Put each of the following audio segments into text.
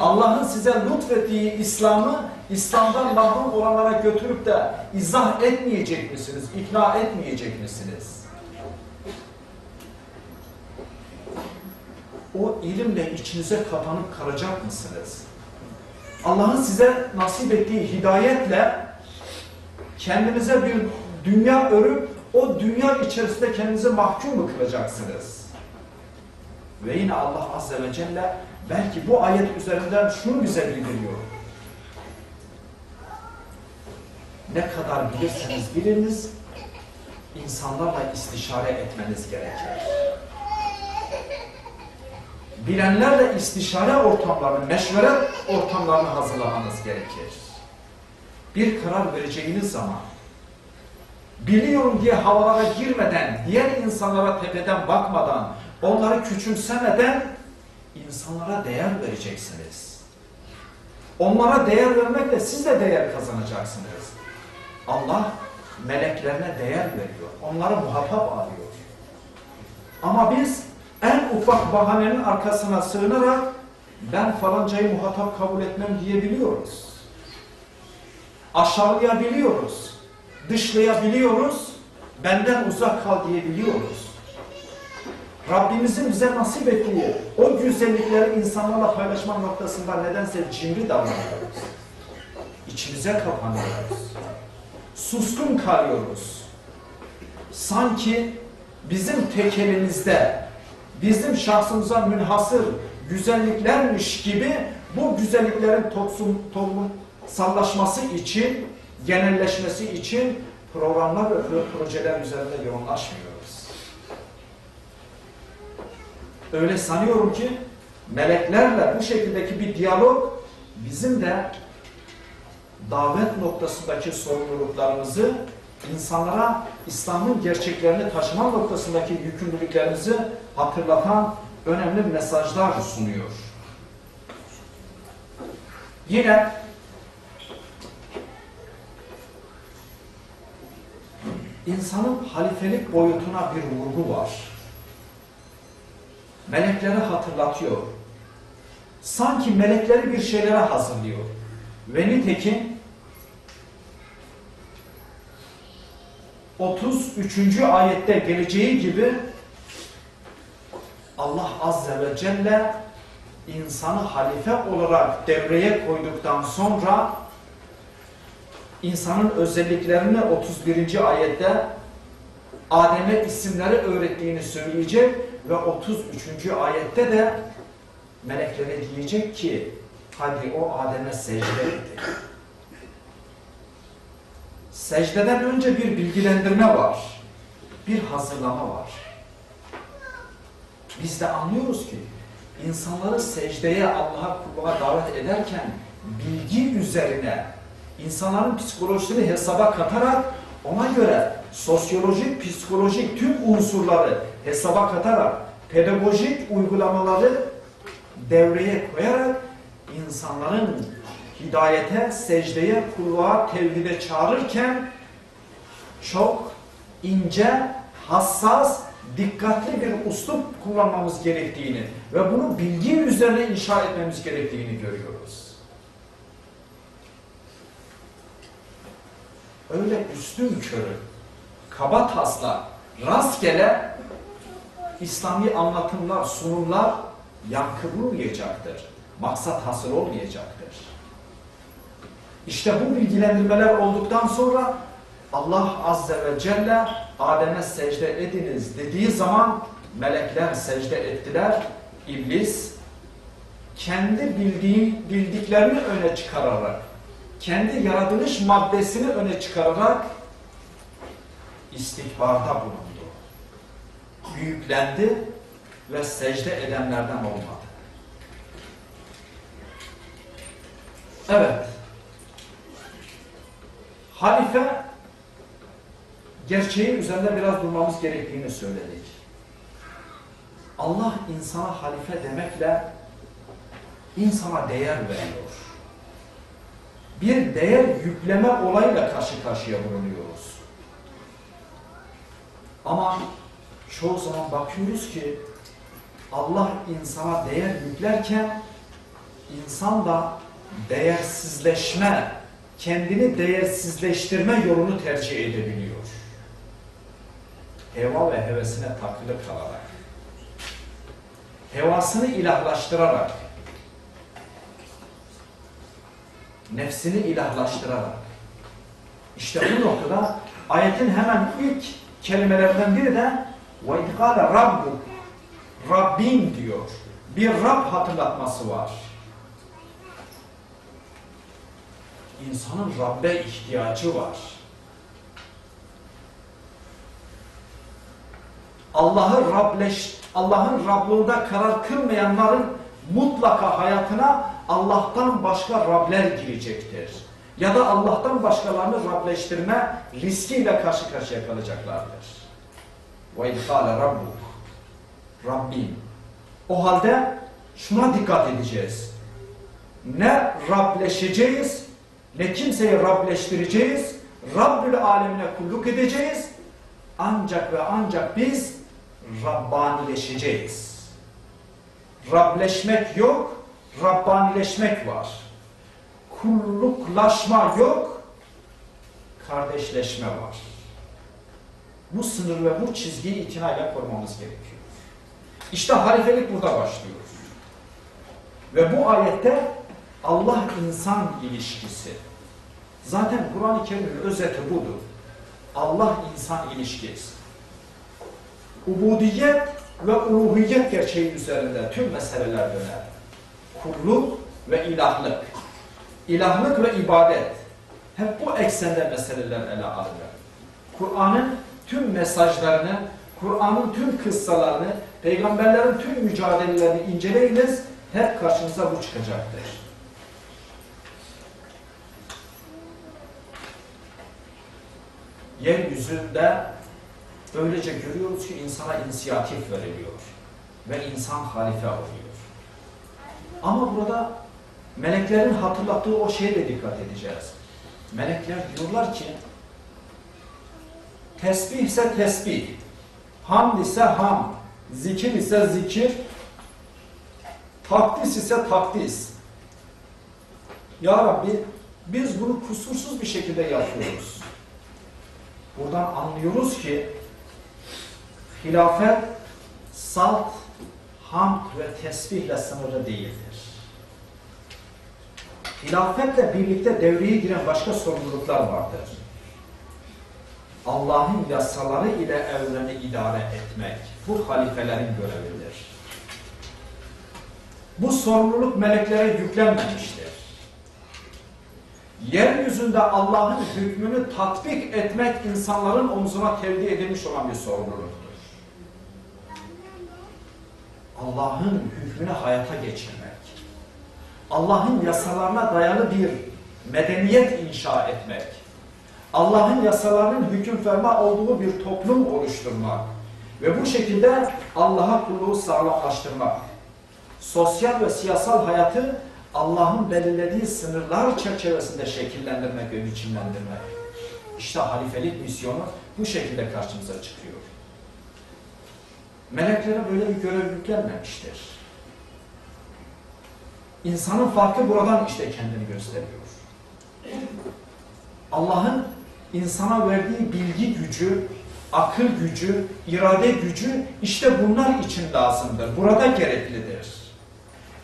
Allah'ın size lütfettiği İslam'ı İslam'dan mahrum olanlara götürüp de izah etmeyecek misiniz? İkna etmeyecek misiniz? O ilimle içinize kapanıp kalacak mısınız? Allah'ın size nasip ettiği hidayetle kendinize bir dünya örüp o dünya içerisinde kendinizi mahkum mu kılacaksınız? Ve yine Allah Azze ve Celle belki bu ayet üzerinden şunu bize bildiriyor. Ne kadar bilirseniz biliniz, insanlarla istişare etmeniz gerekir. Bilenlerle istişare ortamlarını, meşveret ortamlarını hazırlamanız gerekir. Bir karar vereceğiniz zaman, biliyorum diye havalara girmeden, diğer insanlara tepeden bakmadan, onları küçümsemeden insanlara değer vereceksiniz. Onlara değer vermekle siz de değer kazanacaksınız. Allah meleklerine değer veriyor. Onları muhatap alıyor. Ama biz en ufak bahanenin arkasına sığınarak ben falancayı muhatap kabul etmem diyebiliyoruz. Aşağılayabiliyoruz. Dışlayabiliyoruz. Benden uzak kal diyebiliyoruz. Rabbimizin bize nasip ettiği o güzellikleri insanlarla paylaşma noktasında nedense cimri davranıyoruz. İçimize kapanıyoruz. Suskun kalıyoruz. Sanki bizim tekelimizde, bizim şahsımıza münhasır güzelliklermiş gibi bu güzelliklerin toplum, toplumsallaşması için, genelleşmesi için programlar ve projeler üzerinde yoğunlaşmıyoruz. Öyle sanıyorum ki meleklerle bu şekildeki bir diyalog bizim de davet noktasındaki sorumluluklarımızı insanlara İslam'ın gerçeklerini taşıma noktasındaki yükümlülüklerimizi hatırlatan önemli mesajlar sunuyor. Yine insanın halifelik boyutuna bir vurgu var. Melekleri hatırlatıyor. Sanki melekleri bir şeylere hazırlıyor. Ve nitekim 33. ayette geleceği gibi Allah Azze ve Celle insanı halife olarak devreye koyduktan sonra insanın özelliklerini 31. ayette Adem'e isimleri öğrettiğini söyleyecek ve 33. ayette de meleklere diyecek ki hadi o Adem'e secde etti. Secdeden önce bir bilgilendirme var. Bir hazırlama var. Biz de anlıyoruz ki insanları secdeye Allah'a kulluğa davet ederken bilgi üzerine insanların psikolojisini hesaba katarak ona göre sosyolojik, psikolojik tüm unsurları hesaba katarak pedagojik uygulamaları devreye koyarak insanların hidayete, secdeye, kulluğa, tevhide çağırırken çok ince, hassas, dikkatli bir uslup kullanmamız gerektiğini ve bunu bilgi üzerine inşa etmemiz gerektiğini görüyoruz. Öyle üstün körü, kaba tasla, rastgele İslami anlatımlar, sunumlar yankı bulmayacaktır. Maksat hasıl olmayacaktır. İşte bu bilgilendirmeler olduktan sonra Allah Azze ve Celle Adem'e secde ediniz dediği zaman melekler secde ettiler. İblis kendi bildiği, bildiklerini öne çıkararak, kendi yaratılış maddesini öne çıkararak istikbarda bulundu. Büyüklendi ve secde edenlerden olmadı. Evet. Halife gerçeğin üzerinde biraz durmamız gerektiğini söyledik. Allah insana halife demekle insana değer veriyor. Bir değer yükleme olayla karşı karşıya bulunuyoruz. Ama çoğu zaman bakıyoruz ki Allah insana değer yüklerken insan da değersizleşme, kendini değersizleştirme yolunu tercih edebiliyor. Heva ve hevesine takılı kalarak, hevasını ilahlaştırarak, nefsini ilahlaştırarak. İşte bu noktada ayetin hemen ilk kelimelerinden biri de ve itikale Rabbu. Rabbin diyor. Bir Rab hatırlatması var. İnsanın Rabbe ihtiyacı var. Allah'ı Rableş, Allah'ın Rablığında karar kılmayanların mutlaka hayatına Allah'tan başka Rabler girecektir. Ya da Allah'tan başkalarını Rableştirme riskiyle karşı karşıya kalacaklardır. Ve ihkâle rabbuk. Rabbim. O halde şuna dikkat edeceğiz. Ne Rableşeceğiz, ne kimseyi Rableştireceğiz, Rabbül alemine kulluk edeceğiz. Ancak ve ancak biz Rabbanileşeceğiz. Rableşmek yok, Rabbanileşmek var. Kulluklaşma yok, kardeşleşme var. Bu sınır ve bu çizgiyi itinayla korumamız gerekiyor. İşte halifelik burada başlıyor. Ve bu ayette Allah-insan ilişkisi. Zaten Kur'an-ı Kerim'in özeti budur. Allah-insan ilişkisi. Ubudiyet ve uluhiyet gerçeği üzerinde tüm meseleler döner. Kulluk ve ilahlık. İlahlık ve ibadet. Hep bu eksende meseleler ele alınır. Kur'an'ın tüm mesajlarını, Kur'an'ın tüm kıssalarını, peygamberlerin tüm mücadelelerini inceleyiniz, hep karşınıza bu çıkacaktır. Yeryüzünde böylece görüyoruz ki insana inisiyatif veriliyor ve insan halife oluyor. Ama burada meleklerin hatırlattığı o şeye de dikkat edeceğiz. Melekler diyorlar ki tesbih ise tesbih, hamd ise ham, zikir ise zikir, takdis ise takdis. Ya Rabbi biz bunu kusursuz bir şekilde yapıyoruz. Buradan anlıyoruz ki hilafet salt, hamd ve tesbihle sınırlı değildir. Hilafetle birlikte devreye giren başka sorumluluklar vardır. Allah'ın yasaları ile evreni idare etmek bu halifelerin görevidir. Bu sorumluluk meleklere yüklenmemiştir. Yeryüzünde Allah'ın hükmünü tatbik etmek insanların omzuna tevdi edilmiş olan bir sorumluluktur. Allah'ın hükmünü hayata geçirmek, Allah'ın yasalarına dayalı bir medeniyet inşa etmek, Allah'ın yasalarının hüküm ferma olduğu bir toplum oluşturmak ve bu şekilde Allah'a kulluğu sağlamlaştırmak, sosyal ve siyasal hayatı Allah'ın belirlediği sınırlar çerçevesinde şekillendirmek ve biçimlendirmek. İşte halifelik misyonu bu şekilde karşımıza çıkıyor. Meleklere böyle bir görev yüklenmemiştir. İnsanın farkı buradan işte kendini gösteriyor. Allah'ın insana verdiği bilgi gücü, akıl gücü, irade gücü işte bunlar için lazımdır. Burada gereklidir.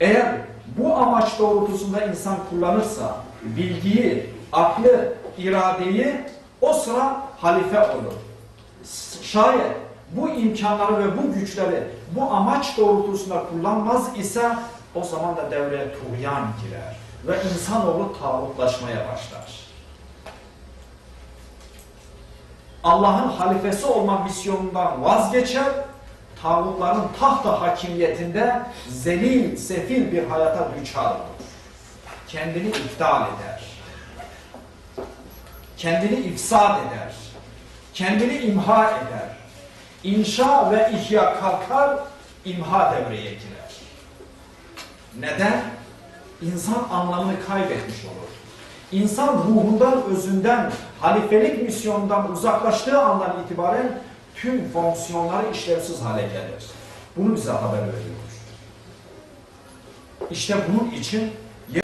Eğer bu amaç doğrultusunda insan kullanırsa bilgiyi, aklı, iradeyi o sıra halife olur. Şayet bu imkanları ve bu güçleri bu amaç doğrultusunda kullanmaz ise o zaman da devreye tuğyan girer ve insanoğlu tağutlaşmaya başlar. Allah'ın halifesi olma misyonundan vazgeçer, tağutların tahta hakimiyetinde zelil, sefil bir hayata düçar olur. Kendini iptal eder. Kendini ifsad eder. Kendini imha eder. İnşa ve ihya kalkar, imha devreye girer. Neden? İnsan anlamını kaybetmiş olur. İnsan ruhundan, özünden, halifelik misyonundan uzaklaştığı andan itibaren tüm fonksiyonları işlevsiz hale gelir. Bunu bize haber veriyor. İşte bunun için